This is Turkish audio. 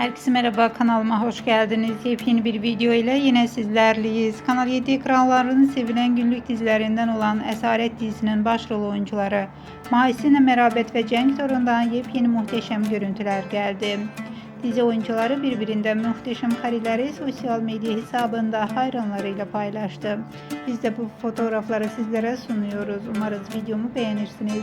Herkese merhaba kanalıma hoş geldiniz. Yepyeni bir video ile yine sizlerleyiz. Kanal 7 ekranlarının sevilen günlük dizilerinden olan Esaret dizisinin başrol oyuncuları Mahisine Merabet ve Cenk Torun'dan yepyeni muhteşem görüntüler geldi. Dizi oyuncuları birbirinden muhteşem kareleri sosyal medya hesabında hayranlarıyla paylaştı. Biz de bu fotoğrafları sizlere sunuyoruz. Umarız videomu beğenirsiniz.